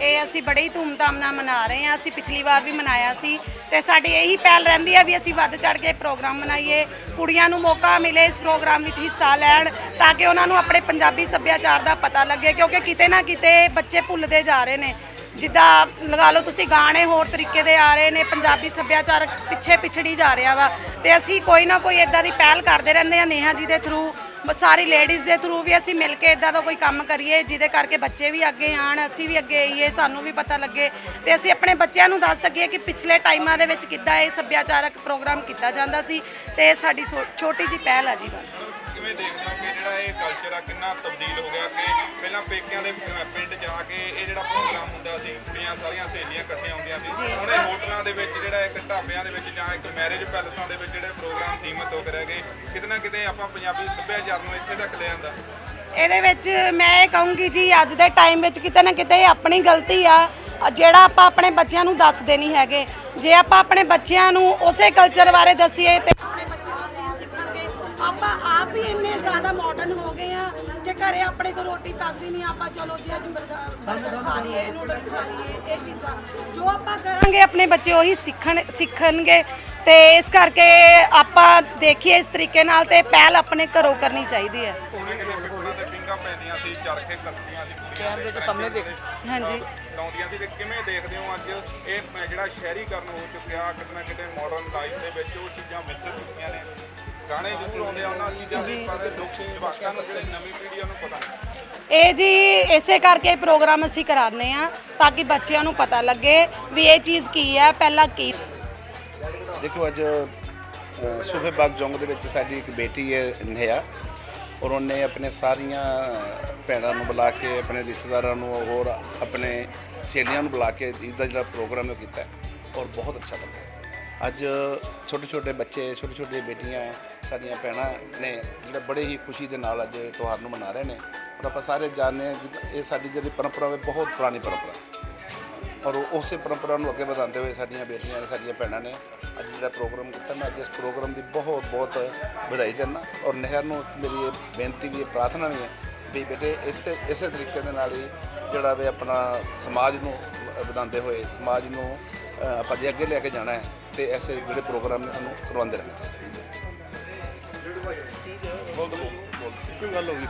ਇਹ ਅਸੀਂ ਬੜੇ ਹੀ ਧੂਮਧਾਮ ਨਾਲ ਮਨਾ ਰਹੇ ਹਾਂ। ਅਸੀਂ ਪਿਛਲੀ ਵਾਰ ਵੀ ਮਨਾਇਆ ਸੀ ਤੇ ਸਾਡੀ ਇਹੀ ਪਹਿਲ ਰਹਿੰਦੀ ਹੈ ਵੀ ਅਸੀਂ ਵੱਧ ਚੜ ਕੇ ਪ੍ਰੋਗਰਾਮ ਮਨਾਈਏ। ਕੁੜੀਆਂ ਨੂੰ ਮੌਕਾ ਮਿਲੇ ਇਸ ਪ੍ਰੋਗਰਾਮ ਵਿੱਚ ਹਿੱਸਾ ਲੈਣ ਤਾਂ ਕਿ ਉਹਨਾਂ ਨੂੰ ਆਪਣੇ ਪੰਜਾਬੀ ਸੱਭਿਆਚਾਰ ਦਾ ਪਤਾ ਲੱਗੇ, ਕਿਉਂਕਿ ਕਿਤੇ ਨਾ ਕਿਤੇ ਬੱਚੇ ਭੁੱਲਦੇ ਜਾ ਰਹੇ ਨੇ। ਜਿੱਦਾਂ ਲਗਾ ਲਓ ਤੁਸੀਂ ਗਾਣੇ ਹੋਰ ਤਰੀਕੇ ਦੇ ਆ ਰਹੇ ਨੇ, ਪੰਜਾਬੀ ਸੱਭਿਆਚਾਰ ਪਿੱਛੇ ਪਿਛੜੀ ਜਾ ਰਿਹਾ ਵਾ। ਤੇ ਅਸੀਂ ਕੋਈ ਨਾ ਕੋਈ ਇਦਾਂ ਦੀ ਪਹਿਲ ਕਰਦੇ ਰਹਿੰਦੇ ਆ ਨੇਹਾ ਜੀ ਦੇ ਥਰੂ ਸਾਰੀ ਲੇਡੀਜ਼ ਦੇ ਥਰੂ ਵੀ ਅਸੀਂ ਮਿਲ ਕੇ ਇਦਾਂ ਦਾ ਕੋਈ ਕੰਮ ਕਰੀਏ, ਜਿਹਦੇ ਕਰਕੇ ਬੱਚੇ ਵੀ ਅੱਗੇ ਆਣ ਅਸੀਂ ਵੀ ਅੱਗੇ ਆਈਏ, ਸਾਨੂੰ ਵੀ ਪਤਾ ਲੱਗੇ। ਤੇ ਅਸੀਂ ਆਪਣੇ ਬੱਚਿਆਂ ਨੂੰ ਦੱਸ ਸਕੀਏ ਕਿ ਪਿਛਲੇ ਟਾਈਮਾਂ ਦੇ ਵਿੱਚ ਕਿੱਦਾਂ ਇਹ ਸੱਭਿਆਚਾਰਕ ਪ੍ਰੋਗਰਾਮ ਕੀਤਾ ਜਾਂਦਾ ਸੀ ਤੇ ਇਹ ਸਾਡੀ ਛੋ- ਛੋਟੀ ਜੀ ਪਹਿਲ ਆ ਜੀ ਬਸ। ਕਿਵੇਂ ਦੇਖਦੇ ਜਿਹੜਾ ਇਹ ਕਲਚਰ ਆ ਕਿੰਨਾ ਤਬਦੀਲ ਹੋ ਗਿਆ ਕਿ ਪਹਿਲਾਂ ਪੇਕਿਆਂ ਦੇ ਪਿੰਡ ਜਾ ਕੇ ਇਹ ਜਿਹੜਾ ਪ੍ਰੋਗਰਾਮ ਹੁੰਦਾ ਸੀ ਕੁੜੀਆਂ ਸਾਰੀਆਂ ਸਹੇਲੀਆਂ ਇਕੱਠੀਆਂ ਹੁੰਦੀਆਂ ਸੀ। ਹੁਣ ਇਹ ਹੋਟਲਾਂ ਦੇ ਵਿੱਚ ਜਿਹੜਾ ਇੱਕ ਢਾਬਿਆਂ ਦੇ ਵਿੱਚ ਜਾਂ ਇੱਕ ਮੈਰਿਜ ਪੈਲਸਾਂ ਦੇ ਵਿੱਚ ਜਿਹੜੇ ਪ੍ਰੋਗਰਾਮ ਸੀਮਿਤ ਹੋ ਕੇ ਰਹਿ ਗਏ ਕਿਤੇ ਨਾ ਕਿਤੇ ਆਪਾਂ ਪੰਜਾਬੀ ਸੱਭਿਆਚਾਰ ਨੂੰ ਇੱਥੇ ਤੱਕ ਲੈ ਆਂਦਾ। ਇਹਦੇ ਵਿੱਚ ਮੈਂ ਇਹ ਕਹੂੰਗੀ ਜੀ ਅੱਜ ਦੇ ਟਾਈਮ ਵਿੱਚ ਕਿਤੇ ਨਾ ਕਿਤੇ ਆਪਣੀ ਗਲਤੀ ਆ। ਜਿਹੜਾ ਆਪਾਂ ਆਪਣੇ ਬੱਚਿਆਂ ਨੂੰ ਦੱਸਦੇ ਨਹੀਂ ਹੈਗੇ। ਜੇ ਆਪਾਂ ਆਪਣੇ ਬੱਚਿਆਂ ਨੂੰ ਉਸੇ ਕਲਚਰ ਬਾਰੇ ਦੱਸੀਏ ਤੇ ਹੀ ਇੰਨੇ ਜ਼ਿਆਦਾ ਮਾਡਰਨ ਹੋ ਗਏ ਆ ਕਿ ਘਰੇ ਆਪਣੇ ਕੋਲ ਰੋਟੀ ਪੱਕਦੀ ਨਹੀਂ ਆਪਾਂ ਚਲੋ ਜੀ ਅੱਜ ਬਰਗਰ ਖਾ ਲਈਏ ਨੂਡਲ ਖਾ ਲਈਏ ਇਹ ਚੀਜ਼ਾਂ। ਜੋ ਆਪਾਂ ਕਰਾਂਗੇ ਆਪਣੇ ਬੱਚੇ ਉਹੀ ਸਿੱਖਣ ਸਿੱਖਣਗੇ। ਤੇ ਇਸ ਕਰਕੇ ਆਪਾਂ ਦੇਖੀਏ ਇਸ ਤਰੀਕੇ ਨਾਲ ਤੇ ਪਹਿਲ ਆਪਣੇ ਘਰੋਂ ਕਰਨੀ ਚਾਹੀਦੀ ਹੈ। ਕੈਮਰੇ 'ਚ ਸਾਹਮਣੇ ਦੇਖ। ਹਾਂਜੀ। ਲਾਉਂਦੀਆਂ ਸੀ ਤੇ ਕਿਵੇਂ ਦੇਖਦੇ ਹੋ ਅੱਜ? ਇਹ ਜਿਹੜਾ ਸ਼ਹਿਰੀਕਰਨ ਹੋ ਚੁੱਕਿਆ ਕਿਤੇ ਨਾ ਕਿਤੇ ਮਾਡਰਨ ਲਾਈਫ ਦੇ ਵਿੱਚ ਉਹ ਚੀਜ਼ਾਂ ਮਿਸ ਹੋ ਚੁੱਕੀਆਂ ਨੇ। ਗਾਣੇ ਜ਼ਰੂਰ ਆਉਂਦੇ ਆ ਉਹਨਾਂ ਚੀਜ਼ਾਂ ਦੇ ਪਰ ਲੋਕ ਜਵਾਕਾਂ ਨੂੰ ਜਿਹੜੀ ਨਵੀਂ ਪੀੜ੍ਹੀ ਆ ਉਹਨੂੰ ਪਤਾ ਨਹੀਂ। ਇਹ ਜੀ ਇਸੇ ਕਰਕੇ ਪ੍ਰੋਗਰਾਮ ਅਸੀਂ ਕਰਾਉਂਦੇ ਆ ਤਾਂ ਕਿ ਬੱਚਿਆਂ ਨੂੰ ਪਤਾ ਲੱਗੇ ਵੀ ਇਹ ਚੀਜ਼ ਕੀ ਹੈ ਪਹਿਲਾਂ ਕੀ। ਦੇਖੋ ਅੱਜ ਸੂਬੇ ਬਾਗ ਜੰਗ ਦੇ ਵਿੱਚ ਸਾਡੀ ਇੱਕ ਬੇਟੀ ਹੈ ਨਹਿਆ ਔਰ ਉਹਨੇ ਆਪਣੇ ਸਾਰੀਆਂ ਭੈਣਾਂ ਨੂੰ ਬੁਲਾ ਕੇ ਆਪਣੇ ਰਿਸ਼ਤੇਦਾਰਾਂ ਨੂੰ ਹੋਰ ਆਪਣੇ ਸਹੇਲੀਆਂ ਨੂੰ ਬੁਲਾ ਕੇ ਇਹਦਾ ਜਿਹੜਾ ਪ੍ਰੋਗਰਾਮ ਉਹ ਕੀਤਾ ਔਰ ਬਹੁਤ ਅੱਛਾ ਲੱਗਾ। ਅੱਜ ਛੋਟੇ ਛੋਟੇ ਬੱਚੇ, ਛੋਟੇ ਛੋਟੇ ਬੇਟੀਆਂ, ਸਾਡੀਆਂ ਭੈਣਾਂ ਨੇ ਜਿਹੜਾ ਬੜੇ ਹੀ ਖੁਸ਼ੀ ਦੇ ਨਾਲ ਅੱਜ ਤਿਉਹਾਰ ਨੂੰ ਮਨਾ ਰਹੇ ਨੇ। ਔਰ ਆਪਾਂ ਸਾਰੇ ਜਾਣਦੇ ਹਾਂ ਕਿ ਇਹ ਸਾਡੀ ਜਿਹੜੀ ਪਰੰਪਰਾ ਹੈ ਬਹੁਤ ਪੁਰਾਣੀ ਪਰੰਪਰਾ। ਔਰ ਉਸੇ ਪਰੰਪਰਾ ਨੂੰ ਅੱਗੇ ਵਧਾਉਂਦੇ ਹੋਏ ਸਾਡੀਆਂ ਬੇਟੀਆਂ ਨੇ, ਸਾਡੀਆਂ ਭੈਣਾਂ ਨੇ ਅੱਜ ਜਿਹੜਾ ਪ੍ਰੋਗਰਾਮ ਕੀਤਾ, ਮੈਂ ਅੱਜ ਇਸ ਪ੍ਰੋਗਰਾਮ ਦੀ ਬਹੁਤ ਬਹੁਤ ਵਧਾਈ ਦਿੰਦਾ। ਔਰ ਨਹਿਰ ਨੂੰ ਮੇਰੀ ਇਹ ਬੇਨਤੀ ਵੀ, ਇਹ ਪ੍ਰਾਰਥਨਾ ਵੀ ਹੈ ਵੀ ਬੇਟੇ ਇਸ ਤੇ, ਇਸੇ ਤਰੀਕੇ ਦੇ ਨਾਲ ਹੀ ਜਿਹੜਾ ਵੀ ਆਪਣਾ ਸਮਾਜ ਨੂੰ ਵਧਾਉਂਦੇ ਹੋਏ, ਸਮਾਜ ਨੂੰ ਆਪਾਂ ਜੇ ਅੱਗੇ ਲੈ ਕੇ ਜਾਣਾ ਹੈ ਤੇ ਐਸੇ ਜਿਹੜੇ ਪ੍ਰੋਗਰਾਮ ਨੇ ਸਾਨੂੰ ਕਰਵਾਉਂਦੇ ਰਹਿਣੇ ਚਾਹੀਦੇ ਬੋਲ ਦੋ ਬੋਲ ਕੋਈ ਗੱਲ ਹੋ ਗਈ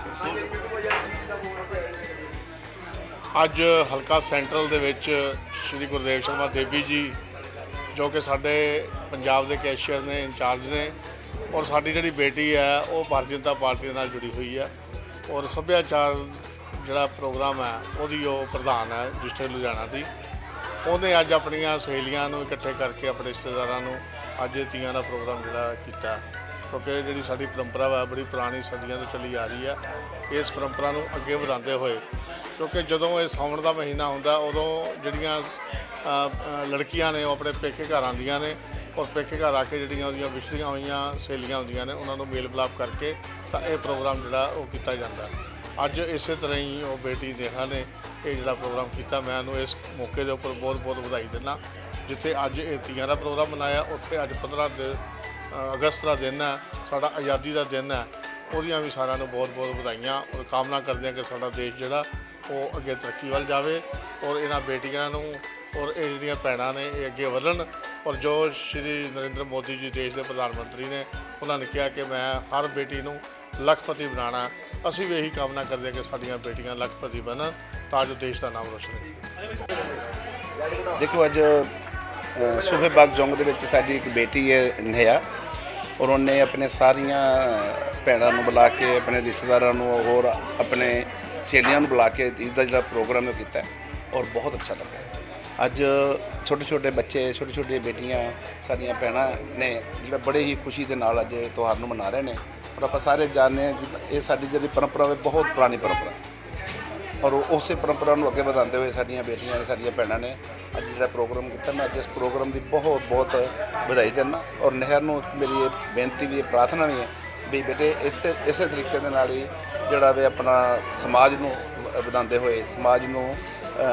ਅੱਜ ਹਲਕਾ ਸੈਂਟਰਲ ਦੇ ਵਿੱਚ ਸ਼੍ਰੀ ਗੁਰਦੇਵ ਸ਼ਰਮਾ ਦੇਵੀ ਜੀ ਜੋ ਕਿ ਸਾਡੇ ਪੰਜਾਬ ਦੇ ਕੈਸ਼ੀਅਰ ਨੇ ਇੰਚਾਰਜ ਨੇ ਔਰ ਸਾਡੀ ਜਿਹੜੀ ਬੇਟੀ ਹੈ ਉਹ ਭਾਰਤੀ ਜਨਤਾ ਪਾਰਟੀ ਦੇ ਨਾਲ ਜੁੜੀ ਹੋਈ ਹੈ। ਔਰ ਸੱਭਿਆਚਾਰ ਜਿਹੜਾ ਪ੍ਰੋਗਰਾਮ ਹੈ ਉਹਦੀ ਉਹ ਪ੍ਰਧਾਨ ਹੈ ਡਿਸਟ੍ਰਿਕਟ ਲੁਧਿਆਣਾ ਦੀ। ਉਹਨੇ ਅੱਜ ਆਪਣੀਆਂ ਸਹੇਲੀਆਂ ਨੂੰ ਇਕੱਠੇ ਕਰਕੇ, ਆਪਣੇ ਰਿਸ਼ਤੇਦਾਰਾਂ ਨੂੰ ਅੱਜ ਇਹ ਤੀਆਂ ਦਾ ਪ੍ਰੋਗਰਾਮ ਜਿਹੜਾ ਕੀਤਾ। ਕਿਉਂਕਿ ਜਿਹੜੀ ਸਾਡੀ ਪਰੰਪਰਾ ਵਾ, ਬੜੀ ਪੁਰਾਣੀ ਸਦੀਆਂ ਤੋਂ ਚੱਲੀ ਆ ਰਹੀ ਹੈ ਇਸ ਪਰੰਪਰਾ ਨੂੰ ਅੱਗੇ ਵਧਾਉਂਦੇ ਹੋਏ, ਕਿਉਂਕਿ ਜਦੋਂ ਇਹ ਸਾਵਣ ਦਾ ਮਹੀਨਾ ਹੁੰਦਾ ਉਦੋਂ ਜਿਹੜੀਆਂ ਲੜਕੀਆਂ ਨੇ, ਉਹ ਆਪਣੇ ਪੇਕੇ ਘਰ ਆਉਂਦੀਆਂ ਨੇ। ਔਰ ਪੇਕੇ ਘਰ ਆ ਕੇ ਜਿਹੜੀਆਂ ਉਹਦੀਆਂ ਵਿਛੜੀਆਂ ਹੋਈਆਂ ਸਹੇਲੀਆਂ ਹੁੰਦੀਆਂ ਨੇ, ਉਹਨਾਂ ਨੂੰ ਮੇਲ ਮਿਲਾਪ ਕਰਕੇ ਤਾਂ ਇਹ ਪ੍ਰੋਗਰਾਮ ਜਿਹੜਾ ਉਹ ਕੀਤਾ ਜਾਂਦਾ। ਅੱਜ ਇਸੇ ਤਰ੍ਹਾਂ ਹੀ ਉਹ ਬੇਟੀ ਨੇਹਾ ਨੇ ਇਹ ਜਿਹੜਾ ਪ੍ਰੋਗਰਾਮ ਕੀਤਾ, ਮੈਂ ਉਹਨੂੰ ਇਸ ਮੌਕੇ ਦੇ ਉੱਪਰ ਬਹੁਤ ਬਹੁਤ ਵਧਾਈ ਦਿੰਦਾ। ਜਿੱਥੇ ਅੱਜ ਇਹ ਤੀਆਂ ਦਾ ਪ੍ਰੋਗਰਾਮ ਮਨਾਇਆ, ਉੱਥੇ ਅੱਜ 15 ਦੇ ਅਗਸਤ ਦਾ ਦਿਨ ਹੈ, ਸਾਡਾ ਆਜ਼ਾਦੀ ਦਾ ਦਿਨ ਹੈ। ਉਹਦੀਆਂ ਵੀ ਸਾਰਿਆਂ ਨੂੰ ਬਹੁਤ ਬਹੁਤ ਵਧਾਈਆਂ, ਔਰ ਕਾਮਨਾ ਕਰਦੇ ਹਾਂ ਕਿ ਸਾਡਾ ਦੇਸ਼ ਜਿਹੜਾ, ਉਹ ਅੱਗੇ ਤਰੱਕੀ ਵੱਲ ਜਾਵੇ, ਔਰ ਇਹਨਾਂ ਬੇਟੀਆਂ ਨੂੰ, ਔਰ ਇਹ ਜਿਹੜੀਆਂ ਭੈਣਾਂ ਨੇ, ਇਹ ਅੱਗੇ ਵਧਣ। ਔਰ ਜੋ ਸ਼੍ਰੀ ਨਰਿੰਦਰ ਮੋਦੀ ਜੀ, ਦੇਸ਼ ਦੇ ਪ੍ਰਧਾਨ ਮੰਤਰੀ ਨੇ, ਉਹਨਾਂ ਨੇ ਕਿਹਾ ਕਿ ਮੈਂ ਹਰ ਬੇਟੀ ਨੂੰ ਲੱਖਪਤੀ ਬਣਾਉਣਾ ਅਸੀਂ ਵੀ ਇਹੀ ਕਾਮਨਾ ਕਰਦੇ ਹਾਂ ਕਿ ਸਾਡੀਆਂ ਬੇਟੀਆਂ ਲੱਖਪਤੀ ਬਣਨ ਤਾਂ ਜੋ ਦੇਸ਼ ਦਾ ਨਾਮ ਰੋਸ਼ਨ ਕਰੇ ਦੇਖੋ, ਅੱਜ ਸੂਬੇ ਬਾਗ ਜੰਗ ਦੇ ਵਿੱਚ ਸਾਡੀ ਇੱਕ ਬੇਟੀ ਹੈ ਨਹਿਆ ਔਰ ਉਹਨੇ ਆਪਣੇ ਸਾਰੀਆਂ ਭੈਣਾਂ ਨੂੰ ਬੁਲਾ ਕੇ, ਆਪਣੇ ਰਿਸ਼ਤੇਦਾਰਾਂ ਨੂੰ, ਹੋਰ ਆਪਣੇ ਸਹੇਲੀਆਂ ਨੂੰ ਬੁਲਾ ਕੇ ਇਹਦਾ ਜਿਹੜਾ ਪ੍ਰੋਗਰਾਮ ਉਹ ਕੀਤਾ ਔਰ ਬਹੁਤ ਅੱਛਾ ਲੱਗਾ ਅੱਜ ਛੋਟੇ ਛੋਟੇ ਬੱਚੇ ਛੋਟੇ ਛੋਟੇ ਬੇਟੀਆਂ, ਸਾਡੀਆਂ ਭੈਣਾਂ ਨੇ ਜਿਹੜਾ ਬੜੇ ਹੀ ਖੁਸ਼ੀ ਦੇ ਨਾਲ ਅੱਜ ਇਹ ਤਿਉਹਾਰ ਨੂੰ ਮਨਾ ਰਹੇ ਨੇ। ਔਰ ਆਪਾਂ ਸਾਰੇ ਜਾਣਦੇ ਹਾਂ ਕਿ ਇਹ ਸਾਡੀ ਜਿਹੜੀ ਪਰੰਪਰਾ ਹੈ ਬਹੁਤ ਪੁਰਾਣੀ ਪਰੰਪਰਾ ਹੈ। ਔਰ ਉਸੇ ਪਰੰਪਰਾ ਨੂੰ ਅੱਗੇ ਵਧਾਉਂਦੇ ਹੋਏ ਸਾਡੀਆਂ ਬੇਟੀਆਂ ਨੇ ਸਾਡੀਆਂ ਭੈਣਾਂ ਨੇ ਅੱਜ ਜਿਹੜਾ ਪ੍ਰੋਗਰਾਮ ਕੀਤਾ ਮੈਂ ਅੱਜ ਇਸ ਪ੍ਰੋਗਰਾਮ ਦੀ ਬਹੁਤ ਬਹੁਤ ਵਧਾਈ ਦਿੰਦਾ ਔਰ ਨਹਿਰ ਨੂੰ ਮੇਰੀ ਇਹ ਬੇਨਤੀ ਵੀ ਇਹ ਪ੍ਰਾਰਥਨਾ ਵੀ ਹੈ ਵੀ ਬੇਟੇ ਇਸ ਤੇ ਇਸੇ ਤਰੀਕੇ ਦੇ ਨਾਲ ਹੀ ਜਿਹੜਾ ਵੀ ਆਪਣਾ ਸਮਾਜ ਨੂੰ ਵਧਾਉਂਦੇ ਹੋਏ ਸਮਾਜ ਨੂੰ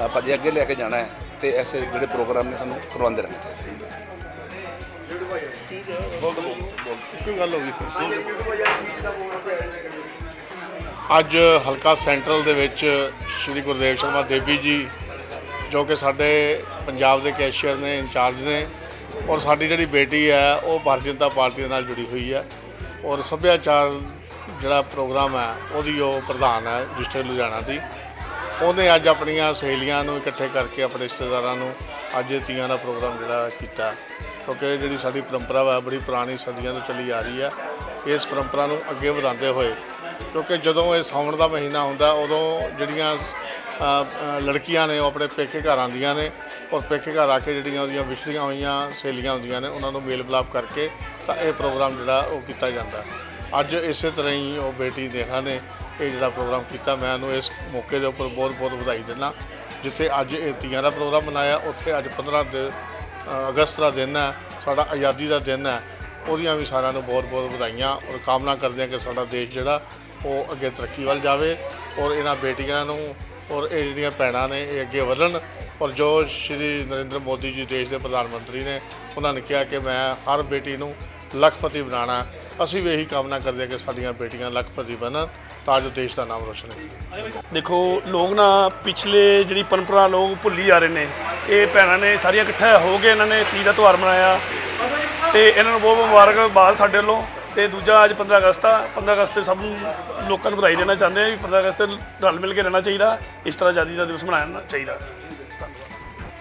ਆਪਾਂ ਜੇ ਅੱਗੇ ਲੈ ਕੇ ਜਾਣਾ ਹੈ ਤੇ ਐਸੇ ਜਿਹੜੇ ਪ੍ਰੋਗਰਾਮ ਨੇ ਸਾਨੂੰ ਕਰਵਾਉਂਦੇ ਰਹਿਣੇ ਚਾਹੀਦੇ ਬੋਲ ਦੋ ਗੱਲ ਹੋ ਗਈ ਅੱਜ ਹਲਕਾ ਸੈਂਟਰਲ ਦੇ ਵਿੱਚ ਸ਼੍ਰੀ ਗੁਰਦੇਵ ਸ਼ਰਮਾ ਦੇਵੀ ਜੀ ਜੋ ਕਿ ਸਾਡੇ ਪੰਜਾਬ ਦੇ ਕੈਸ਼ੀਅਰ ਨੇ ਇੰਚਾਰਜ ਨੇ ਔਰ ਸਾਡੀ ਜਿਹੜੀ ਬੇਟੀ ਹੈ ਉਹ ਭਾਰਤੀ ਜਨਤਾ ਪਾਰਟੀ ਦੇ ਨਾਲ ਜੁੜੀ ਹੋਈ ਹੈ। ਔਰ ਸੱਭਿਆਚਾਰ ਜਿਹੜਾ ਪ੍ਰੋਗਰਾਮ ਹੈ ਉਹਦੀ ਉਹ ਪ੍ਰਧਾਨ ਹੈ ਡਿਸਟ੍ਰਿਕਟ ਲੁਧਿਆਣਾ ਦੀ। ਉਹਨੇ ਅੱਜ ਆਪਣੀਆਂ ਸਹੇਲੀਆਂ ਨੂੰ ਇਕੱਠੇ ਕਰਕੇ ਆਪਣੇ ਰਿਸ਼ਤੇਦਾਰਾਂ ਨੂੰ ਅੱਜ ਇਹ ਤੀਆਂ ਦਾ ਪ੍ਰੋਗਰਾਮ ਜਿਹੜਾ ਕੀਤਾ। ਕਿਉਂਕਿ ਇਹ ਜਿਹੜੀ ਸਾਡੀ ਪਰੰਪਰਾ ਵਾ, ਬੜੀ ਪੁਰਾਣੀ ਸਦੀਆਂ ਤੋਂ ਚੱਲੀ ਆ ਰਹੀ ਹੈ ਇਸ ਪਰੰਪਰਾ ਨੂੰ ਅੱਗੇ ਵਧਾਉਂਦੇ ਹੋਏ। ਕਿਉਂਕਿ ਜਦੋਂ ਇਹ ਸਾਵਣ ਦਾ ਮਹੀਨਾ ਹੁੰਦਾ ਉਦੋਂ ਜਿਹੜੀਆਂ ਲੜਕੀਆਂ ਨੇ, ਉਹ ਆਪਣੇ ਪੇਕੇ ਘਰ ਆਉਂਦੀਆਂ ਨੇ, ਔਰ ਪੇਕੇ ਘਰ ਆ ਕੇ ਜਿਹੜੀਆਂ ਉਹਦੀਆਂ ਵਿਛੜੀਆਂ ਹੋਈਆਂ ਸਹੇਲੀਆਂ ਹੁੰਦੀਆਂ ਨੇ, ਉਹਨਾਂ ਨੂੰ ਮੇਲ ਮਿਲਾਪ ਕਰਕੇ ਤਾਂ ਇਹ ਪ੍ਰੋਗਰਾਮ ਜਿਹੜਾ, ਉਹ ਕੀਤਾ ਜਾਂਦਾ। ਅੱਜ ਇਸੇ ਤਰ੍ਹਾਂ ਹੀ ਉਹ ਬੇਟੀ ਨੇਹਾ ਨੇ ਇਹ ਜਿਹੜਾ ਪ੍ਰੋਗਰਾਮ ਕੀਤਾ, ਮੈਂ ਉਹਨੂੰ ਇਸ ਮੌਕੇ ਦੇ ਉੱਪਰ ਬਹੁਤ ਬਹੁਤ ਵਧਾਈ ਦਿੰਦਾ। ਜਿੱਥੇ ਅੱਜ ਇਹ ਤੀਆਂ ਦਾ ਪ੍ਰੋਗਰਾਮ ਮਨਾਇਆ, ਉੱਥੇ ਅੱਜ 15 ਦੇ ਅਗਸਤ ਦਾ ਦਿਨ ਹੈ, ਸਾਡਾ ਆਜ਼ਾਦੀ ਦਾ ਦਿਨ ਹੈ। ਉਹਦੀਆਂ ਵੀ ਸਾਰਿਆਂ ਨੂੰ ਬਹੁਤ ਬਹੁਤ ਵਧਾਈਆਂ ਔਰ ਕਾਮਨਾ ਕਰਦੇ ਹਾਂ ਕਿ ਸਾਡਾ ਦੇਸ਼ ਜਿਹੜਾ, ਉਹ ਅੱਗੇ ਤਰੱਕੀ ਵੱਲ ਜਾਵੇ ਔਰ ਇਹਨਾਂ ਬੇਟੀਆਂ ਨੂੰ ਔਰ ਇਹ ਜਿਹੜੀਆਂ ਭੈਣਾਂ ਨੇ, ਇਹ ਅੱਗੇ ਵਧਣ ਔਰ ਜੋ ਸ਼੍ਰੀ ਨਰਿੰਦਰ ਮੋਦੀ ਜੀ, ਦੇਸ਼ ਦੇ ਪ੍ਰਧਾਨ ਮੰਤਰੀ ਨੇ, ਉਹਨਾਂ ਨੇ ਕਿਹਾ ਕਿ ਮੈਂ ਹਰ ਬੇਟੀ ਨੂੰ ਲੱਖਪਤੀ ਬਣਾਉਣਾ ਅਸੀਂ ਵੀ ਇਹੀ ਕਾਮਨਾ ਕਰਦੇ ਹਾਂ ਕਿ ਸਾਡੀਆਂ ਬੇਟੀਆਂ ਲੱਖਪਤੀ ਬਣਨ ਤਾਂ ਜੋ ਦੇਸ਼ ਦਾ ਨਾਮ ਰੋਸ਼ਨ ਹੋਵੇ ਦੇਖੋ, ਲੋਕ ਨਾ ਪਿਛਲੇ ਜਿਹੜੀ ਪਰੰਪਰਾ ਲੋਕ ਭੁੱਲੀ ਜਾ ਰਹੇ ਨੇ। ਇਹ ਭੈਣਾਂ ਨੇ ਸਾਰੀਆਂ ਇਕੱਠੇ ਹੋ ਕੇ ਇਹਨਾਂ ਨੇ ਤੀਜ ਦਾ ਤਿਉਹਾਰ ਮਨਾਇਆ। ਤੇ ਇਹਨਾਂ ਨੂੰ ਬਹੁਤ ਮੁਬਾਰਕਬਾਦ ਸਾਡੇ ਵੱਲੋਂ। ਤੇ ਦੂਜਾ ਅੱਜ 15 ਅਗਸਤ ਆ। 15 ਅਗਸਤ ਤੇ ਸਭ ਨੂੰ ਲੋਕਾਂ ਨੂੰ ਵਧਾਈ ਦੇਣਾ ਚਾਹੁੰਦੇ ਆ ਵੀ 15 ਅਗਸਤ ਤੇ ਰਲ ਮਿਲ ਕੇ ਰਹਿਣਾ ਚਾਹੀਦਾ। ਇਸ ਤਰ੍ਹਾਂ ਆਜ਼ਾਦੀ ਦਾ ਦਿਵਸ ਮਨਾਉਣਾ ਚਾਹੀਦਾ।